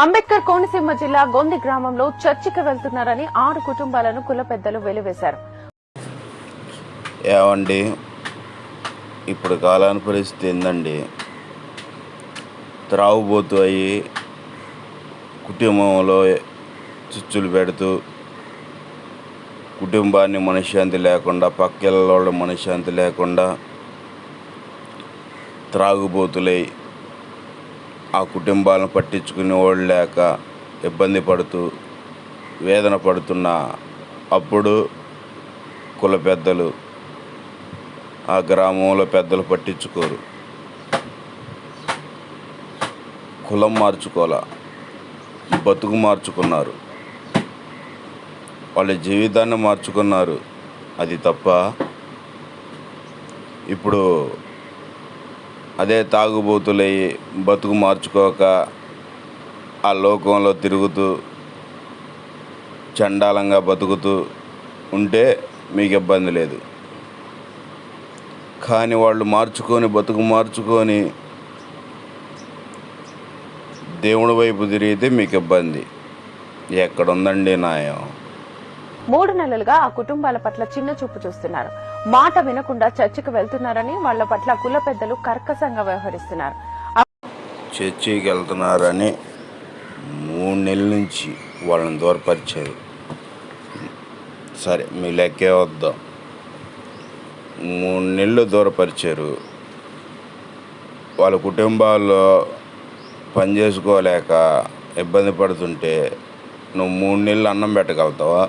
అంబేద్కర్ కోనసీమ జిల్లా గొంది గ్రామంలో చర్చికి వెళ్తున్నారని ఆరు కుటుంబాలను కుల పెద్దలు వెలివేశారు. ఏమండి? ఇప్పుడు కాలాని పరిస్థితి ఏందండి? త్రాగుబోతు అయ్యి కుటుంబంలో చిచ్చులు పెడుతూ కుటుంబాన్ని మనశ్శాంతి లేకుండా పక్కెళ్ళ మనశ్శాంతి లేకుండా త్రాగుబోతులై ఆ కుటుంబాలను పట్టించుకునే వాళ్ళు లేక ఇబ్బంది పడుతూ వేదన పడుతున్న అప్పుడు కుల పెద్దలు ఆ గ్రామంలో పెద్దలు పట్టించుకోరు. కులం మార్చుకోలే బతుకు మార్చుకున్నారు. వాళ్ళ జీవితాన్ని మార్చుకున్నారు. అది తప్ప ఇప్పుడు అదే తాగుబోతులయ్యి బతుకు మార్చుకోక ఆ లోకంలో తిరుగుతూ చండాలంగా బతుకుతూ ఉంటే మీకు ఇబ్బంది లేదు. కానీ వాళ్ళు మార్చుకొని బతుకు మార్చుకొని దేవుడి వైపు తిరిగితే మీకు ఇబ్బంది ఎక్కడుందండి నాయం మూడు నెలలుగా ఆ కుటుంబాల పట్ల చిన్న చూపు చూస్తున్నారు. మాట వినకుండా చర్చికి వెళ్తున్నారని వాళ్ళ పట్ల కుల పెద్దలు కర్కశంగా వ్యవహరిస్తున్నారు. చర్చికి వెళ్తున్నారని మూడు నెలల నుంచి వాళ్ళని దూరపరిచారు. సరే మీ లెక్కే వద్దాం. మూడు నెలలు దూరపరిచారు. వాళ్ళ కుటుంబాల్లో పని చేసుకోలేక ఇబ్బంది పడుతుంటే నువ్వు మూడు నెలలు అన్నం పెట్టగలుగుతావా?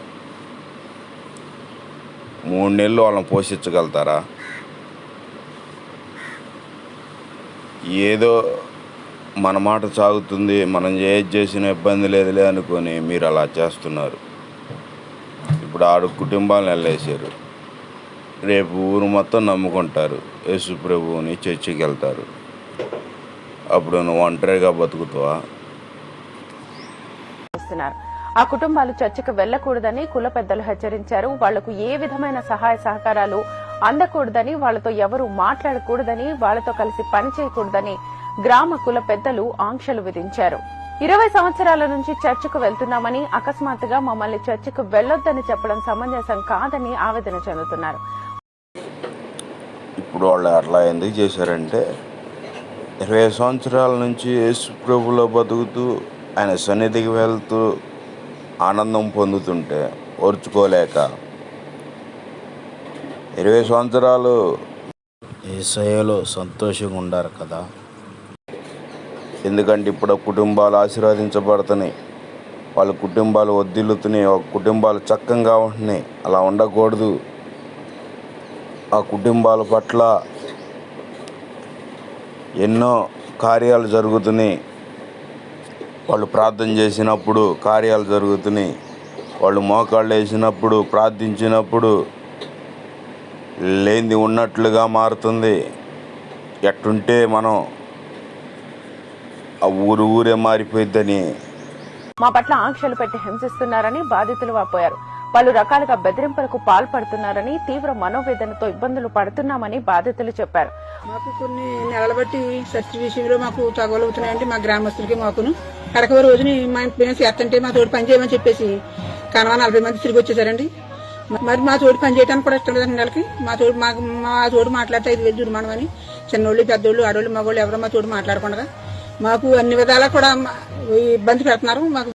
మూడు నెలలు వాళ్ళని పోషించగలుగుతారా? ఏదో మన మాట సాగుతుంది మనం ఏది చేసిన ఇబ్బంది లేదులే అనుకొని మీరు అలా చేస్తున్నారు. ఇప్పుడు ఆడు కుటుంబాలను వెళ్ళేసారు రేపు ఊరు మొత్తం నమ్ముకుంటారు. యేసు ప్రభువుని చర్చికి వెళ్తారు. అప్పుడు నువ్వు ఒంటరిగా బతుకుతావా? ఆ కుటుంబాలు చర్చికి వెళ్ళకూడదని కుల పెద్దలు హెచ్చరించారు. వాళ్ళకు ఏ విధమైన సహాయ సహకారాలు అందకూడదని వాళ్ళతో ఎవరు మాట్లాడకూడదని వాళ్ళతో కలిసి పని చేయకూడదని గ్రామ కుల పెద్దలు ఆంక్షలు విధించారు. ఇరవై సంవత్సరాల నుంచి చర్చకు వెళ్తున్నామని అకస్మాత్తుగా మమ్మల్ని చర్చకు వెళ్ళొద్దని చెప్పడం సమంజసం కాదని ఆవేదన చెందుతున్నారు. ఇప్పుడు వాళ్ళు అట్లా ఎందుకు చేశారంటే ఇరవై సంవత్సరాల నుంచి యేసు ప్రభులో బతుకుతూ ఆయన సన్నిధికి వెళ్తూ ఆనందం పొందుతుంటే ఓర్చుకోలేక ఇరవై సంవత్సరాలు ఏసయ్యలో సంతోషంగా ఉండారు కదా. ఎందుకంటే ఇప్పుడు కుటుంబాలు ఆశీర్వదించబడుతున్నాయి. వాళ్ళ కుటుంబాలు వద్దిల్లుతున్నాయి ఒక కుటుంబాలు చక్కగా ఉంటున్నాయి. అలా ఉండకూడదు. ఆ కుటుంబాల పట్ల ఎన్నో కార్యాలు జరుగుతున్నాయి. వాళ్ళు ప్రార్థన చేసినప్పుడు కార్యాలు జరుగుతున్నాయి. వాళ్ళు మోకాళ్ళు వేసినప్పుడు ప్రార్థించినప్పుడు లేనిది ఉన్నట్లుగా మారుతుంది. ఎట్టుంటే మనం ఆ ఊరు ఊరే మారిపోయిద్దని. మా పట్ల ఆంక్షలు పెట్టి హింసిస్తున్నారని బాధితులు వాపోయారు. పలు రకాలుగా బెదిరింపులకు పాల్పడుతున్నారని తీవ్ర మనోవేదనతో ఇబ్బందులు పడుతున్నామని బాధితులు చెప్పారు. మాకు కొన్ని నెలల బట్టి సర్చ్ విషయంలో మాకు తగవలు అవుతున్నాయండి మా గ్రామస్తులకి మాకును. కడకవ రోజుని మా మేము చేస్తుంటే మా తోడు పని చేయమని చెప్పేసి కనవ నలభై మంది తిరిగి వచ్చేసారండి. మరి మా తోడు పని చేయడానికి కూడా ఇష్టం లేదండి నెలకి. మా తోడు మాకు మా తోడు మాట్లాడితే ఐదు వేలు దుర్మానం అని. చిన్నోళ్ళు పెద్దోళ్ళు ఆడోళ్ళు మగోళ్ళు ఎవరో మా తోడు మాట్లాడకుండా. మాకు అన్ని విధాలా కూడా మా- ఇబ్బంది పెడుతున్నారు. మాకు